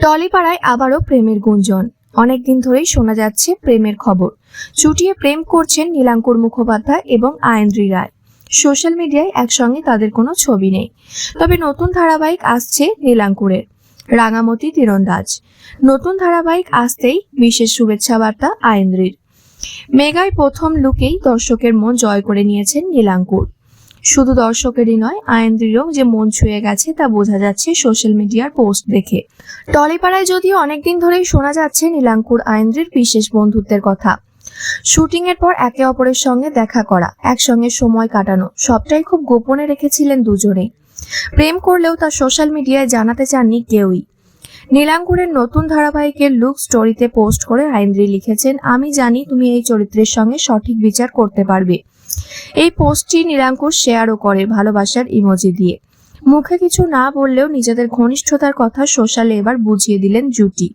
টলিপাড়ায় আবারও প্রেমের গুঞ্জন। অনেকদিন ধরেই শোনা যাচ্ছে প্রেমের খবর। চুটিয়ে প্রেম করছেন নীলাঙ্কুর মুখোপাধ্যায় এবং আয়েন্দ্রি রায়। সোশ্যাল মিডিয়ায় একসঙ্গে তাদের কোনো ছবি নেই। তবে নতুন ধারাবাহিক আসছে নীলাঙ্কুরের। রাঙামতি তীরন্দাজ। নতুন ধারাবাহিক আসতেই বিশেষ শুভেচ্ছা বার্তা আয়েন্দ্রির। মেগায় প্রথম লুকেই দর্শকের মন জয় করে নিয়েছেন নীলাঙ্কুর। শুধু দর্শকেরই নয় আয়েন্দ্রিরও যে মন ছুঁয়ে গেছে তা বোঝা যাচ্ছে সোশ্যাল মিডিয়ার পোস্ট দেখে। টলিপাড়ায় যদিও অনেকদিন ধরেই শোনা যাচ্ছে নীলাঙ্কুর আয়েন্দ্রির বিশেষ বন্ধুত্বের কথা। শুটিং এর পর একে অপরের সঙ্গে দেখা করা, একসঙ্গে সময় কাটানো, সবটাই খুব গোপনে রেখেছিলেন দুজনেই। প্রেম করলেও তা সোশ্যাল মিডিয়ায় জানাতে চাননি কেউই। নীলাঙ্কুরের নতুন ধারাবাহিকের লুক স্টোরিতে পোস্ট করে আইন্দ্রি লিখেছেন, আমি জানি তুমি এই চরিত্রের সঙ্গে সঠিক বিচার করতে পারবে। এই পোস্টটি নীলাঙ্কুর শেয়ারও করে ভালোবাসার ইমোজি দিয়ে। মুখে কিছু না বললেও নিজেদের ঘনিষ্ঠতার কথা সোশ্যালে এবার বুঝিয়ে দিলেন জুটি।